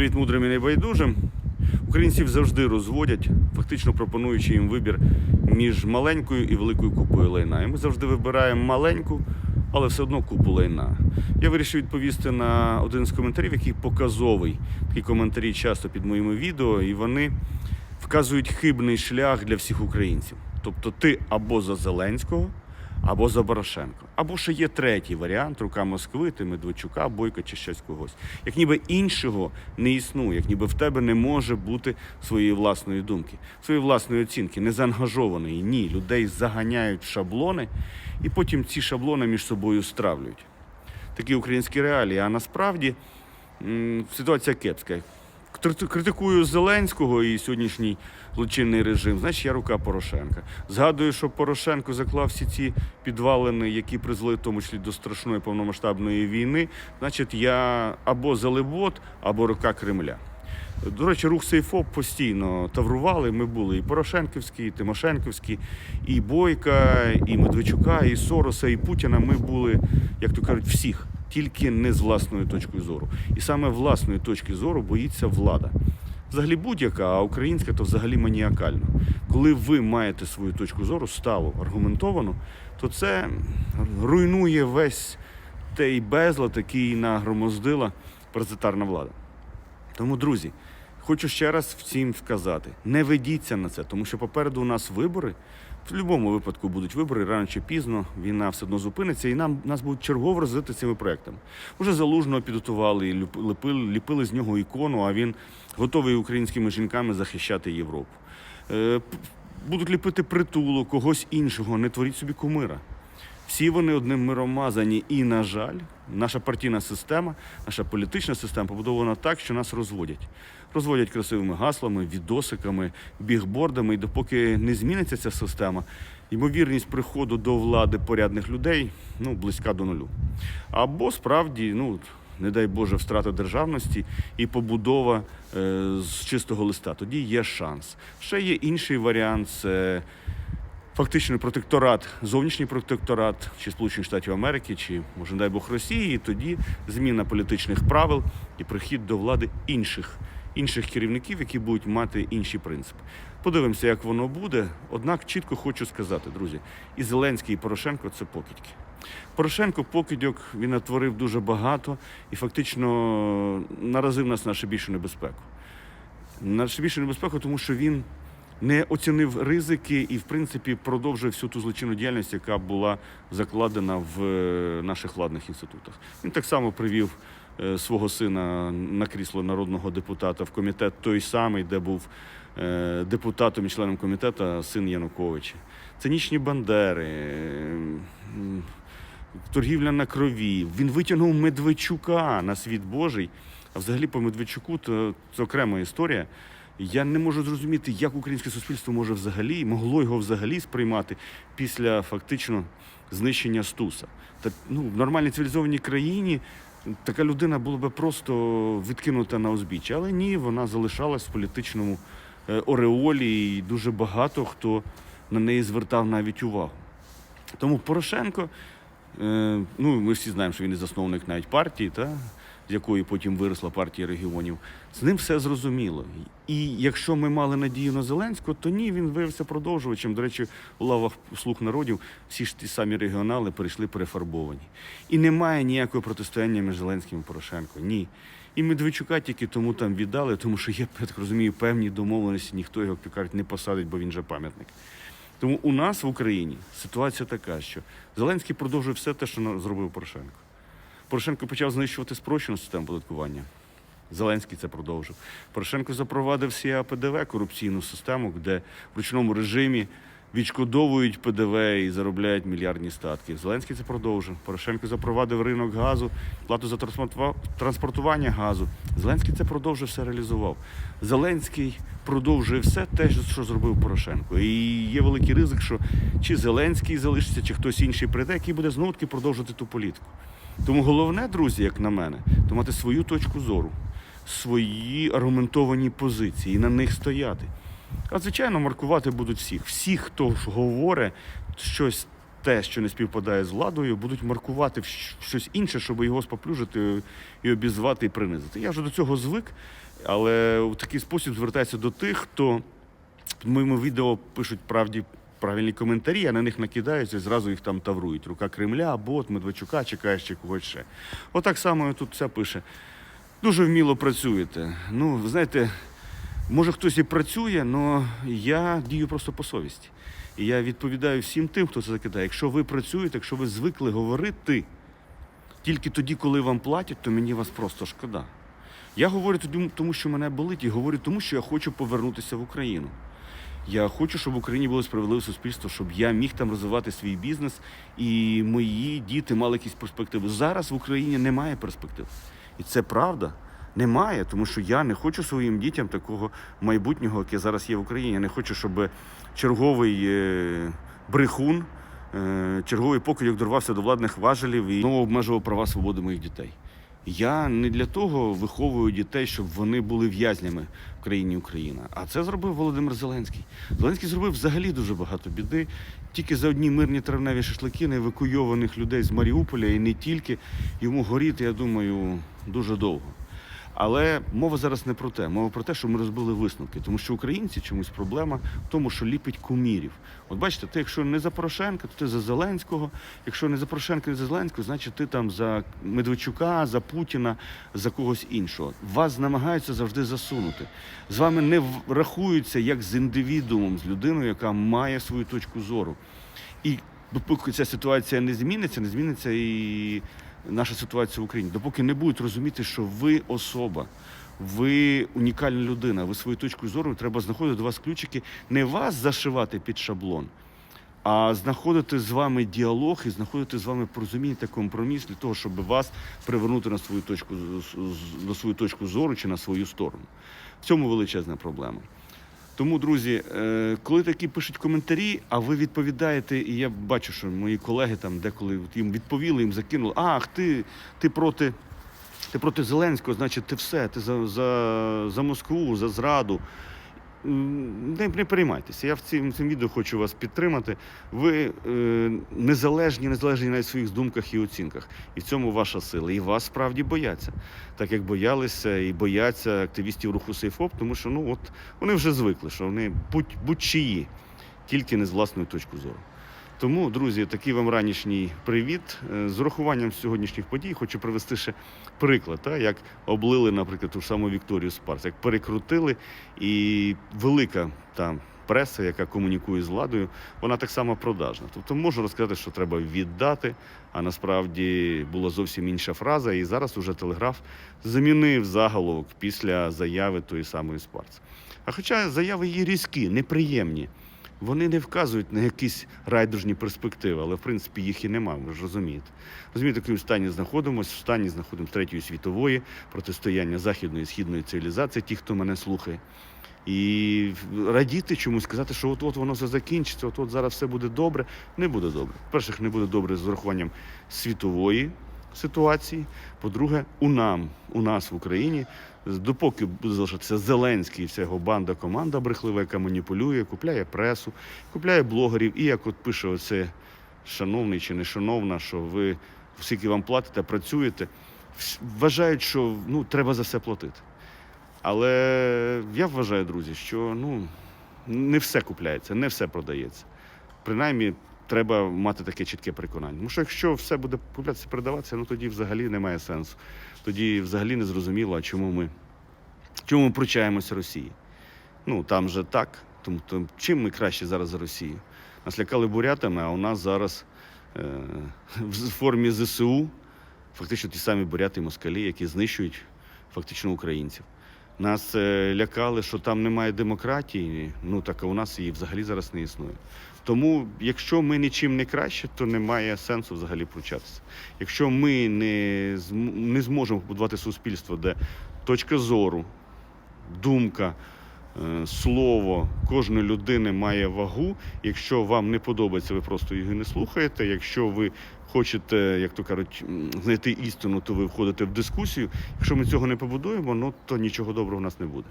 привіт мудрим і небайдужим. Українців завжди розводять, фактично пропонуючи їм вибір між маленькою і великою купою лайна. І ми завжди вибираємо маленьку, але все одно купу лайна. Я вирішив відповісти на один з коментарів, який показовий. Такі коментарі часто під моїми відео, і вони вказують хибний шлях для всіх українців. Тобто ти або за Зеленського, або за Порошенко. Або ще є третій варіант рука Москви, ти Медведчука, Бойка чи щось когось. Як ніби іншого не існує, як ніби в тебе не може бути своєї власної думки, своєї власної оцінки, не заангажованої. Ні, людей заганяють в шаблони, і потім ці шаблони між собою стравлюють. Такі українські реалії. А насправді ситуація кепська. Крити- Критикую Зеленського і сьогоднішній злочинний режим, значить я рука Порошенка. Згадую, що Порошенко заклав всі ці підвалини, які призвели в тому числі до страшної повномасштабної війни. Значить, я або Залибот, або рука Кремля. До речі, рух Сейфоп постійно таврували. Ми були і Порошенківські, і Тимошенківські, і Бойка, і Медведчука, і Сороса, і Путіна. Ми були, як то кажуть, всіх, тільки не з власної точки зору. І саме власної точки зору боїться влада. Взагалі будь-яка, а українська то взагалі маніакально. Коли ви маєте свою точку зору, сталу, аргументовану, то це руйнує весь той безлад, який нагромоздила паразитарна влада. Тому, друзі, хочу ще раз всім сказати: не ведіться на це, тому що попереду у нас вибори. В будь-якому випадку будуть вибори, рано чи пізно війна все одно зупиниться, і нам нас будуть чергово розвити цими проектами. Уже залужного підготували і ліпили, ліпили з нього ікону, а він готовий українськими жінками захищати Європу. Е, будуть ліпити притулу, когось іншого, не творіть собі кумира. Всі вони одним миром мазані. І, на жаль, наша партійна система, наша політична система побудована так, що нас розводять. Розводять красивими гаслами, відосиками, бігбордами. І допоки не зміниться ця система, ймовірність приходу до влади порядних людей ну, близька до нулю. Або справді, ну, не дай Боже, втрата державності і побудова е, з чистого листа. Тоді є шанс. Ще є інший варіант це фактично протекторат, зовнішній протекторат чи Сполучених Штатів Америки, чи може, не дай Бог Росії, і тоді зміна політичних правил і прихід до влади інших, інших керівників, які будуть мати інші принципи. Подивимося, як воно буде. Однак чітко хочу сказати, друзі, і Зеленський, і Порошенко це покидьки. Порошенко покидьок він натворив дуже багато і фактично наразив нас на ще більшу небезпеку. На ще більшу небезпеку, тому що він не оцінив ризики і, в принципі, продовжує всю ту злочинну діяльність, яка була закладена в е, наших владних інститутах. Він так само привів свого сина на крісло народного депутата в комітет той самий, де був е, депутатом і членом комітету син Януковича. Цинічні бандери. е, Торгівля на крові. Він витягнув Медведчука на світ Божий. А взагалі по Медведчуку то це окрема історія. Я не можу зрозуміти, як українське суспільство може взагалі могло його взагалі сприймати після фактично знищення Стуса. Та ну в нормальній цивілізованій країні така людина була би просто відкинута на узбіччя. Але ні, вона залишалась в політичному е, ореолі, і дуже багато хто на неї звертав навіть увагу. Тому Порошенко, е, ну ми всі знаємо, що він і засновник навіть партії, та, з якої потім виросла партія регіонів. З ним все зрозуміло. І якщо ми мали надію на Зеленського, то ні, він виявився продовжувачем. До речі, у лавах слуг народів всі ж ті самі регіонали перейшли перефарбовані. І немає ніякого протистояння між Зеленським і Порошенко. Ні. І Медведчука тільки тому там віддали, тому що є, я так розумію, певні домовленості, ніхто його, кажуть, не посадить, бо він же пам'ятник. Тому у нас в Україні ситуація така, що Зеленський продовжує все те, що зробив Порошенко. Порошенко почав знищувати спрощену систему податкування. Зеленський це продовжив. Порошенко запровадив СІА ПДВ корупційну систему, де в ручному режимі відшкодовують ПДВ і заробляють мільярдні статки. Зеленський це продовжив. Порошенко запровадив ринок газу, плату за транспортування газу. Зеленський це продовжив, все реалізував. Зеленський продовжує все те, що зробив Порошенко. І є великий ризик, що чи Зеленський залишиться, чи хтось інший прийде, який буде знову таки продовжувати ту політику. Тому головне, друзі, як на мене, то мати свою точку зору, свої аргументовані позиції і на них стояти. А звичайно, маркувати будуть всіх. Всі, хто ж говорить щось те, що не співпадає з владою, будуть маркувати в в щось інше, щоб його споплюжити і обізвати і принизити. Я вже до цього звик, але в такий спосіб звертаюся до тих, хто під моїми відео пишуть правді. Правильні коментарі, а на них накидаються і зразу їх там таврують. Рука Кремля, бот, Медведчука, чекаєш чи когось ще. Отак само тут все пише. Дуже вміло працюєте. Ну, ви знаєте, може хтось і працює, але я дію просто по совісті. І я відповідаю всім тим, хто це закидає. Якщо ви працюєте, якщо ви звикли говорити тільки тоді, коли вам платять, то мені вас просто шкода. Я говорю тому що мене болить, і говорю тому, що я хочу повернутися в Україну. Я хочу, щоб в Україні було справедливе суспільство, щоб я міг там розвивати свій бізнес і мої діти мали якісь перспективи. Зараз в Україні немає перспектив. І це правда. Немає, тому що я не хочу своїм дітям такого майбутнього, яке зараз є в Україні. Я не хочу, щоб черговий е, брехун, е, черговий покидьок дорвався до владних важелів і знову обмежував права свободи моїх дітей. Я не для того виховую дітей, щоб вони були в'язнями в країні Україна. А це зробив Володимир Зеленський. Зеленський зробив взагалі дуже багато біди. Тільки за одні мирні травневі шашлики не евакуйованих людей з Маріуполя і не тільки йому горіти, я думаю, дуже довго. Але мова зараз не про те. Мова про те, що ми розбили висновки. Тому що українці чомусь проблема в тому, що ліпить кумірів. От бачите, ти якщо не за Порошенка, то ти за Зеленського. Якщо не за Порошенка, не за Зеленського, значить ти там за Медведчука, за Путіна, за когось іншого. Вас намагаються завжди засунути. З вами не рахуються як з індивідуумом, з людиною, яка має свою точку зору. І допоки ця ситуація не зміниться, не зміниться і наша ситуація в Україні. Допоки не будуть розуміти, що ви особа, ви унікальна людина, ви свою точку зору, треба знаходити до вас ключики, не вас зашивати під шаблон, а знаходити з вами діалог і знаходити з вами порозуміння та компроміс для того, щоб вас привернути на свою точку на свою точку зору чи на свою сторону. В цьому величезна проблема. Тому, друзі, е, коли такі пишуть коментарі, а ви відповідаєте, і я бачу, що мої колеги там деколи їм відповіли, їм закинули, ах, ти, ти проти. Ти проти Зеленського, значить, ти все, ти за, за, за Москву, за зраду. Не, переймайтеся. Я в цим, цим відео хочу вас підтримати. Ви е, незалежні, незалежні в своїх думках і оцінках. І в цьому ваша сила. І вас справді бояться. Так як боялися і бояться активістів руху Сейфоп, тому що ну от вони вже звикли, що вони будь, будь-чиї, тільки не з власної точки зору. Тому, друзі, такий вам ранішній привіт. Е, З урахуванням сьогоднішніх подій хочу привести ще приклад, та, як облили, наприклад, ту саму Вікторію Спарс, як перекрутили, і велика там преса, яка комунікує з владою, вона так само продажна. Тобто можу розказати, що треба віддати, а насправді була зовсім інша фраза, і зараз уже телеграф замінив заголовок після заяви тої самої Спарс. А хоча заяви її різкі, неприємні. Вони не вказують на якісь райдужні перспективи, але в принципі їх і нема, ви ж розумієте. Розумієте, в якому стані знаходимося, в стані знаходимося третьої світової, протистояння західної і східної цивілізації, ті, хто мене слухає. І радіти чомусь, сказати, що от-от воно все закінчиться, от-от зараз все буде добре, не буде добре. Перших, не буде добре з урахуванням світової ситуації. По-друге, у нам, у нас в Україні, допоки буде Зеленський і вся його банда, команда брехлива, яка маніпулює, купляє пресу, купляє блогерів. І як от пише оце шановний чи не шановна, що ви скільки вам платите, працюєте, вважають, що ну, треба за все платити. Але я вважаю, друзі, що ну, не все купляється, не все продається. Принаймні, треба мати таке чітке переконання. Тому що якщо все буде куплятися, передаватися, ну тоді взагалі немає сенсу. Тоді взагалі не зрозуміло, чому ми, чому ми пручаємося Росії. Ну там же так. Тому то, чим ми краще зараз за Росію? Нас лякали бурятами, а у нас зараз е, в формі ЗСУ фактично ті самі буряти і москалі, які знищують фактично українців. Нас е, лякали, що там немає демократії. Ну так а у нас її взагалі зараз не існує. Тому, якщо ми нічим не краще, то немає сенсу взагалі пручатися. Якщо ми не, не зможемо побудувати суспільство, де точка зору, думка, е, слово кожної людини має вагу. Якщо вам не подобається, ви просто його не слухаєте. Якщо ви хочете, як то кажуть, знайти істину, то ви входите в дискусію. Якщо ми цього не побудуємо, ну то нічого доброго у нас не буде.